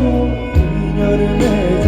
살라고 인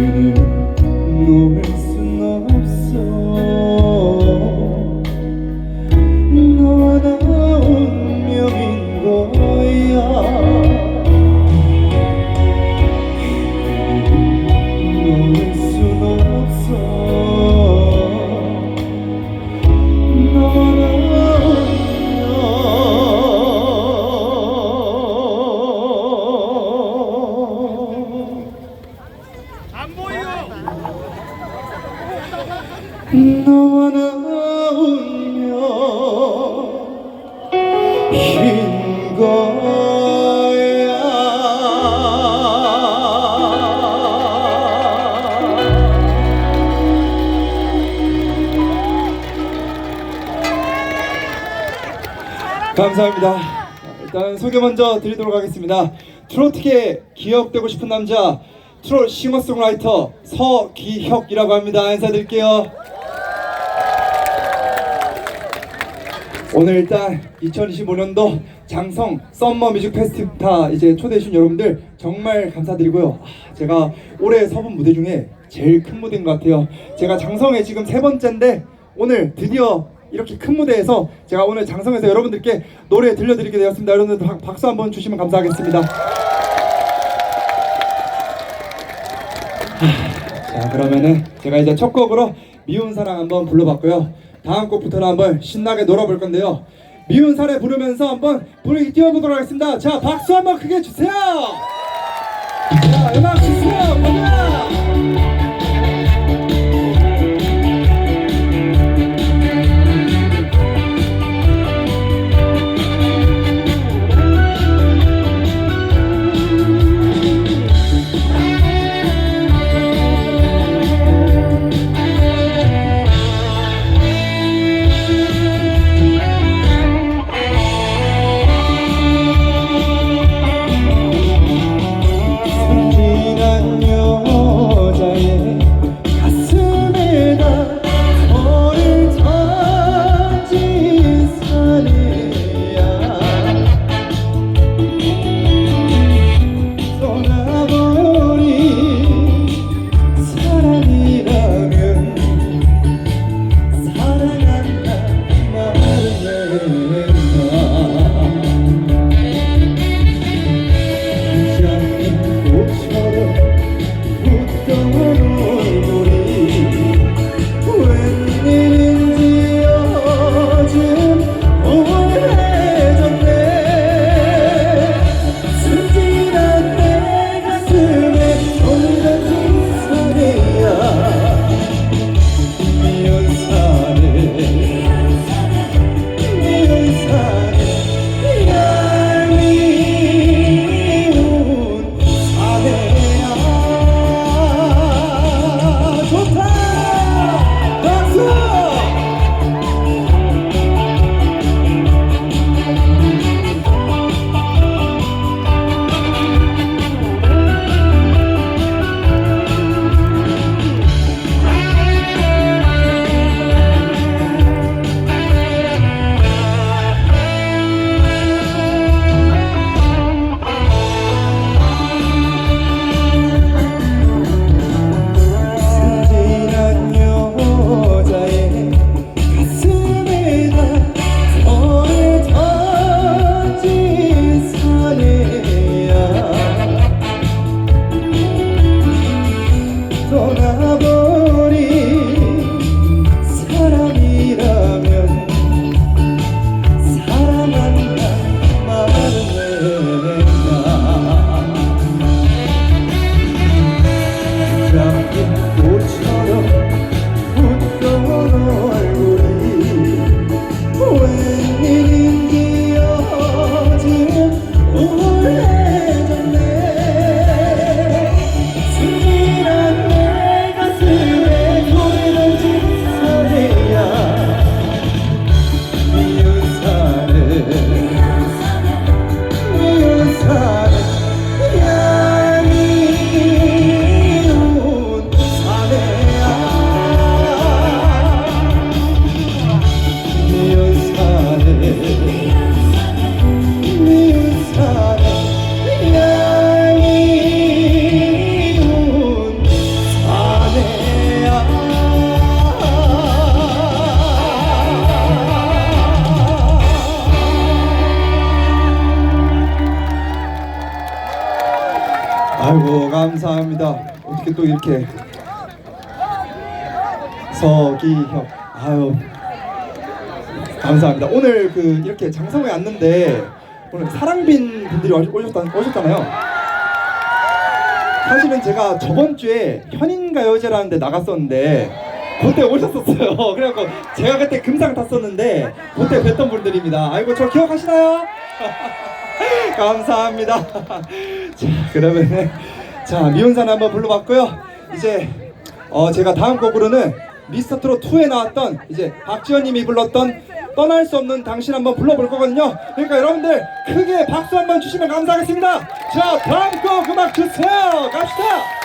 그 감사합니다. 일단 소개 먼저 드리도록 하겠습니다. 트로트계 기억되고 싶은 남자 트롯 싱어송라이터 서기혁이라고 합니다. 인사드릴게요. 오늘 일단 2025년도 장성 썸머 뮤직 페스티벌 이제 초대해 주신 여러분들 정말 감사드리고요. 아, 제가 올해 서본 무대 중에 제일 큰 무대인 것 같아요. 제가 장성에 지금 세 번째인데 오늘 드디어 이렇게 큰 무대에서 제가 오늘 장성에서 여러분들께 노래 들려드리게 되었습니다. 여러분들 박- 박수 한번 주시면 감사하겠습니다. 자 그러면은 제가 이제 첫 곡으로 미운 사랑 한번 불러봤고요 다음 곡부터는 한번 신나게 놀아볼 건데요 미운 사랑 부르면서 한번 분위기 띄워보도록 하겠습니다 자 박수 한번 크게 주세요 자 음악 서기혁 아유 감사합니다. 오늘 그 이렇게 장성에 왔는데 오늘 사랑빈 분들이 오셨- 오셨다, 오셨잖아요. 사실은 제가 저번 주에 현인가요제라는 데 나갔었는데 그때 오셨었어요. 그래갖고 제가 그때 금상 탔었는데 그때 뵀던 분들입니다. 아이고 저 기억하시나요? 감사합니다. 자 그러면은 자 미운산 한번 불러봤고요. 이제 어 제가 다음 곡으로는 미스터트롯 2에 나왔던 이제 박지현님이 불렀던 떠날 수 없는 당신 한번 불러볼 거거든요. 그러니까 여러분들 크게 박수 한번 주시면 감사하겠습니다. 자 다음 곡 음악 주세요. 갑시다.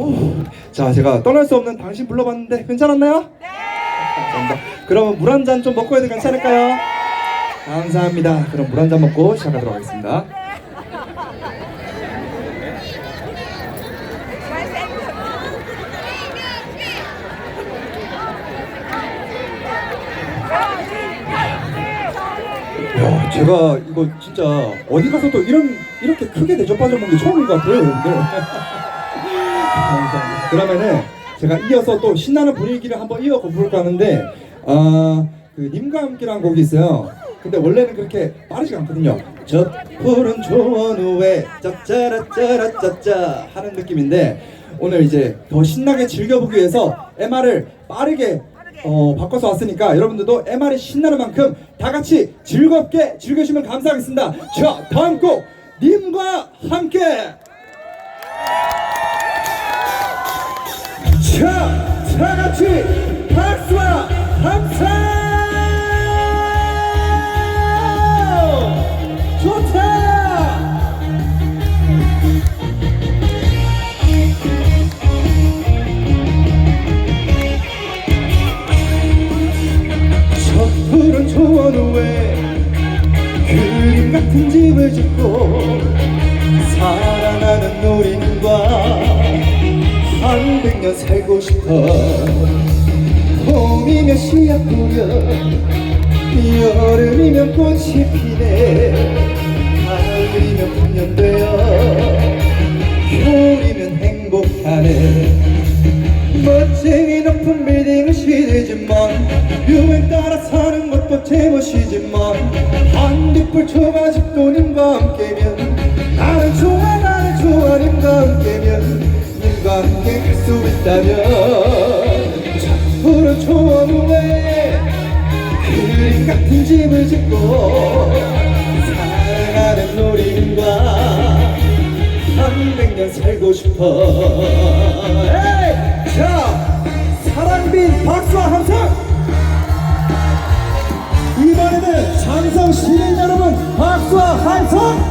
오. 자, 제가 떠날 수 없는 당신 불러봤는데 괜찮았나요? 네. 감사합니다. 그럼 물 한 잔 좀 먹고 해도 괜찮을까요? 감사합니다. 그럼 물 한 잔 먹고 시작하도록 하겠습니다. 야, 제가 이거 진짜 어디 가서도 이런 이렇게 크게 대접받은 게 처음인 것 같아요, 여러분들. 감사합니다. 그러면은 제가 이어서 또 신나는 분위기를 한번 이어가 볼까 하는데, 아, 그 님과 함께라는 곡이 있어요. 근데 원래는 그렇게 빠르지 않거든요. 저 푸른 초원 후에 짜짜라짜라짜짜 하는 느낌인데 오늘 이제 더 신나게 즐겨보기 위해서 MR을 빠르게 어, 바꿔서 왔으니까 여러분들도 MR이 신나는 만큼 다 같이 즐겁게 즐겨주시면 감사하겠습니다. 자, 다음 곡 님과 함께. 자, 다 같이 박수와 함성! 좋다! 저 푸른 초원 후에 그림 같은 집을 짓고 사랑하는 노인과 한 백년 살고 싶어. 봄이면 씨앗 뿌려 여름이면 꽃이 피네. 가을이면 풍년되어 겨울이면 행복하네. 멋쟁이 높은 빌딩은 시대지만 유행 따라 사는 것도 제멋이지만 한빛불 초가집도 님과 함께면 나는 좋아 나는 좋아 수 있다면 푸른 초원 후에 그림 같은 집을 짓고 사랑하는 노인과 한백년 살고 싶어 에이! 자 사랑빈 박수와 함성 이번에는 장성 시민 여러분 박수와 함성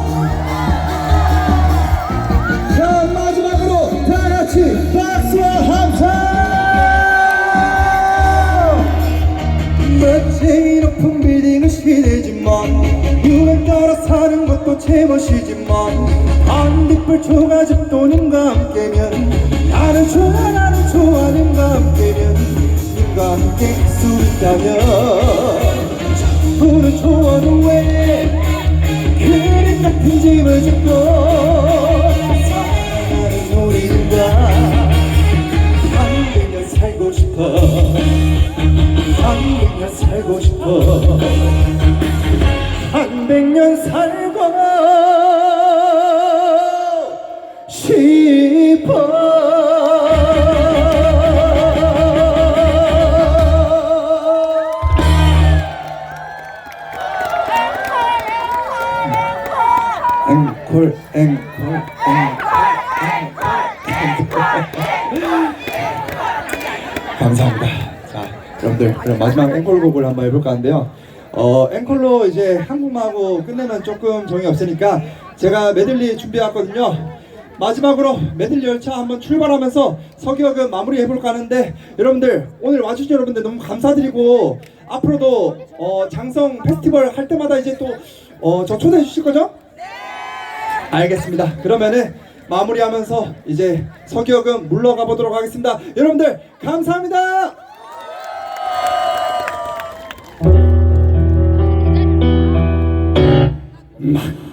유행 따라 사는 것도 제멋이지만 한빛불 초가집 도 님과 함께면 나는 좋아 나는 좋아 님과 함께면 님과 함께 갈수 있다면 푸른 초원 후에 그림 같은 집을 짓고 사랑하는 우리과 한백년 살고 싶어. 한백년 살고 싶어 한 백년 살고 싶어 앵콜 앵콜 앵콜 감사합니다. 자, 여러분들 그럼 마지막 앵콜곡을 한번 해볼까 하는데요. 어, 앵콜로 이제 한국마하고 끝내면 조금 정이 없으니까 제가 메들리 준비해왔거든요. 마지막으로 메들리 열차 한번 출발하면서 서기역은 마무리 해볼까 하는데 여러분들 오늘 와주신 여러분들 너무 감사드리고 앞으로도 어, 장성 페스티벌 할 때마다 이제 또 어, 저 초대해 주실 거죠? 알겠습니다. 그러면은 마무리하면서 이제 서기역은 물러가 보도록 하겠습니다. 여러분들 감사합니다. 막